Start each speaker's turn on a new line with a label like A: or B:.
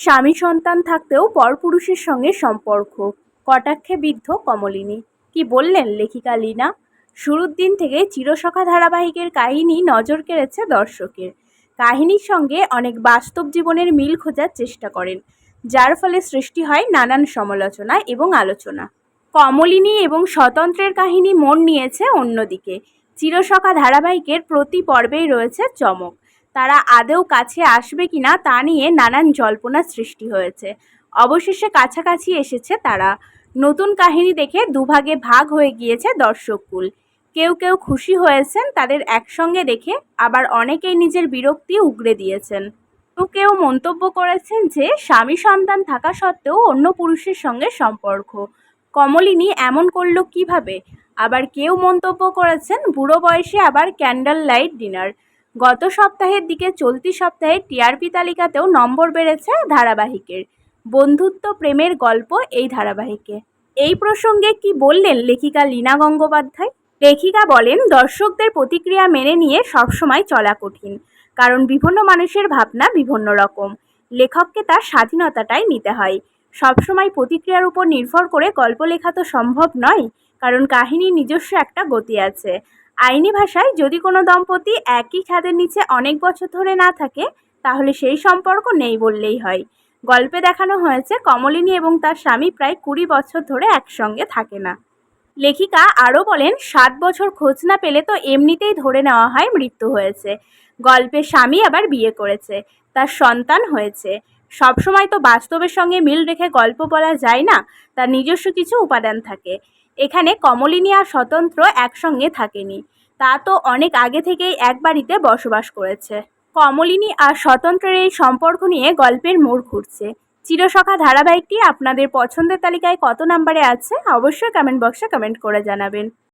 A: স্বামী সন্তান থাকতেও পরপুরুষের সঙ্গে সম্পর্ক। কটাক্ষে বিদ্ধ কমলিনী। কি বললেন লেখিকা লীনা? শুরুর দিন থেকে চিরসখা ধারাবাহিকের কাহিনী নজর কেড়েছে দর্শকের। কাহিনীর সঙ্গে অনেক বাস্তব জীবনের মিল খোঁজার চেষ্টা করেন, যার ফলে সৃষ্টি হয় নানান সমালোচনা এবং আলোচনা। কমলিনী এবং স্বতন্ত্রের কাহিনী মন নিয়েছে অন্যদিকে। চিরসখা ধারাবাহিকের প্রতি পর্বেই রয়েছে চমক। তারা আদৌ কাছে আসবে কিনা তা নিয়ে নানান জল্পনা সৃষ্টি হয়েছে। অবশেষে কাছাকাছি এসেছে তারা। নতুন কাহিনী দেখে দুভাগে ভাগ হয়ে গিয়েছে দর্শককুল কেউ কেউ খুশি হয়েছেন তাদের একসঙ্গে দেখে, আবার অনেকেই নিজের বিরক্তি উগড়ে দিয়েছেন। তো কেউ মন্তব্য করেছেন যে, স্বামী সন্তান থাকা সত্ত্বেও অন্য পুরুষের সঙ্গে সম্পর্ক। কমলিনী এমন করল কীভাবে? আবার কেউ মন্তব্য করেছেন, বুড়ো বয়সে আবার ক্যান্ডেল লাইট ডিনার। গত সপ্তাহের দিকে চলতি সপ্তাহে টিআরপি তালিকাতেও নম্বর বেড়েছে ধারাবাহিকের। বন্ধুত্ব প্রেমের গল্প এই ধারাবাহিকে। এই প্রসঙ্গে কি বললেন লেখিকা লীনা গঙ্গোপাধ্যায়? লেখিকা বলেন, দর্শকদের প্রতিক্রিয়া মেনে নিয়ে সবসময় চলা কঠিন, কারণ বিভিন্ন মানুষের ভাবনা বিভিন্ন রকম। লেখককে তার স্বাধীনতাটাই নিতে হয়। সবসময় প্রতিক্রিয়ার উপর নির্ভর করে গল্প লেখা তো সম্ভব নয়, কারণ কাহিনীর নিজস্ব একটা গতি আছে। আইনি ভাষায় যদি কোনো দম্পতি একই ছাদের নিচে অনেক বছর ধরে না থাকে, তাহলে সেই সম্পর্ক নেই বললেই হয়। গল্পে দেখানো হয়েছে কমলিনী এবং তার স্বামী প্রায় কুড়ি বছর ধরে একসঙ্গে থাকে না। লেখিকা আরও বলেন, সাত বছর খোঁজ না পেলে তো এমনিতেই ধরে নেওয়া হয় মৃত্যু হয়েছে। গল্পে স্বামী আবার বিয়ে করেছে, তার সন্তান হয়েছে। সবসময় তো বাস্তবের সঙ্গে মিল রেখে গল্প বলা যায় না, তার নিজস্ব কিছু উপাদান থাকে। এখানে কমলিনী আর স্বতন্ত্র একসঙ্গে থাকেনি। তা তো অনেক আগে থেকেই এক বাড়িতে বসবাস করেছে। কমলিনী আর স্বতন্ত্রের এই সম্পর্ক নিয়ে গল্পের মোড় ঘুরছে। চিরসখা ধারাবাহিকটি আপনাদের পছন্দের তালিকায় কত নাম্বারে আছে, অবশ্যই কমেন্ট বক্সে কমেন্ট করে জানাবেন।